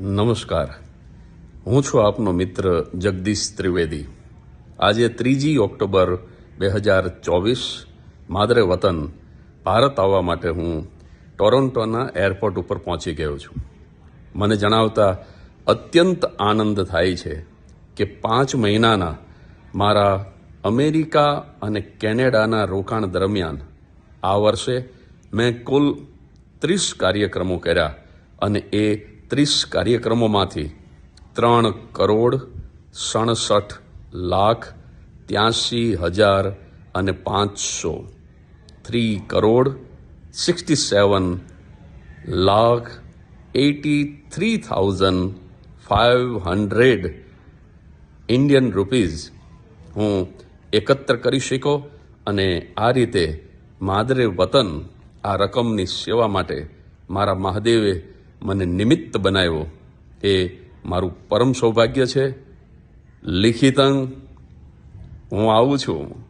નમસ્કાર. હું છું આપનો મિત્ર જગદીશ ત્રિવેદી. આજે ત્રીજી ઓક્ટોબર બે હજાર ચોવીસ, માદરે વતન ભારત આવવા માટે હું ટોરોન્ટોના એરપોર્ટ ઉપર પહોંચી ગયો છું. મને જણાવતા અત્યંત આનંદ થાય છે કે પાંચ મહિનાના મારા અમેરિકા અને કેનેડાના રોકાણ દરમિયાન આ વર્ષે મેં કુલ ત્રીસ કાર્યક્રમો કર્યા અને એ ત્રીસ કાર્યક્રમોમાંથી ત્રણ કરોડ સડસઠ લાખ ત્યાંસી હજાર અને પાંચસો three crore sixty seven lakh eighty three thousand five hundred Indian rupees હું એકત્ર કરી શક્યો અને આ રીતે માદરે વતન આ રકમની સેવા માટે મારા મહાદેવે મને નિમિત્ત બનાવ્યો. એ મારું પરમ સૌભાગ્ય છે. લિખિતંગ હું આવું છું.